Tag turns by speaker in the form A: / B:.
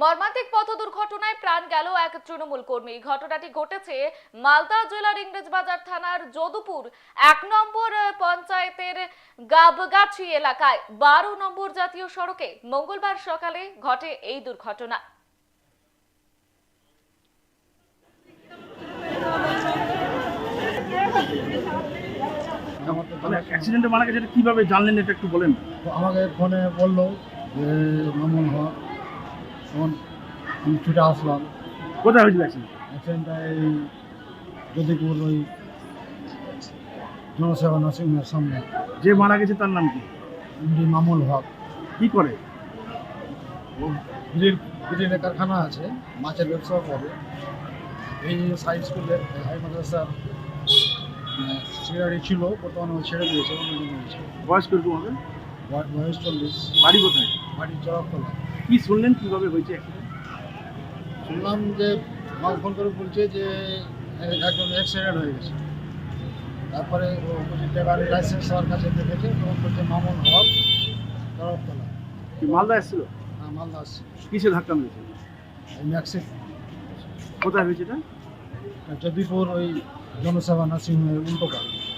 A: মর্মান্তিক পথ দুর্ঘটনায় প্রাণ গেল এক তৃণমূল কর্মী। ঘটনাটি ঘটেছে মালদা জেলার ইংরেজবাজার থানার যদুপুর এক নম্বর পঞ্চায়েতের গাবগাছি এলাকায়। বারো নম্বর জাতীয় সড়কে মঙ্গলবার সকালে ঘটে এই দুর্ঘটনা।
B: অ্যাক্সিডেন্টে মারা গেছে কীভাবে জানলেন এটা একটু বলেন?
C: আমাকে ফোনে বলল যে মামুন হক তখন আমি ছুটে আসলাম।
B: কোথায় হয়েছিল অ্যাক্সিডেন্ট
C: অ্যাক্সিডেন্টটা এই যদিপুর ওই জনসেবা নার্সিংহোমের সামনে।
B: যে মারা গেছে তার নাম কি?
C: এমডি মামুল হক।
B: কি করে?
C: ব্রিল ব্রিলের কারখানা আছে মাছের ব্যবসা করে। এই সাই স্কুলের হাই মাদ্রাসার সিগারি ছিল বর্তমানে ছেড়ে দিয়েছে
B: বয়স করে তোমাকে
C: বয়স চল্লিশ।
B: বাড়ি কোথায়?
C: বাড়ি চড়কতলা
B: কি শুনলেন কীভাবে হয়েছে
C: শুনলাম যে মা ফোন করে বলছে যে একজন অ্যাক্সিডেন্ট হয়ে গেছে। তারপরে গাড়ি লাইসেন্স হওয়ার কাছে দেখেছে তখন বলছে মামুন হক তরফতলা
B: কি মালদা এসেছিল?
C: হ্যাঁ মালদা আসছে।
B: কিসে ধাক্কা মেরেছে? কোথায় হয়েছে এটা?
C: যদিপুর ওই জনসেবা নার্সিংহোমের উল্টো পাড়ে।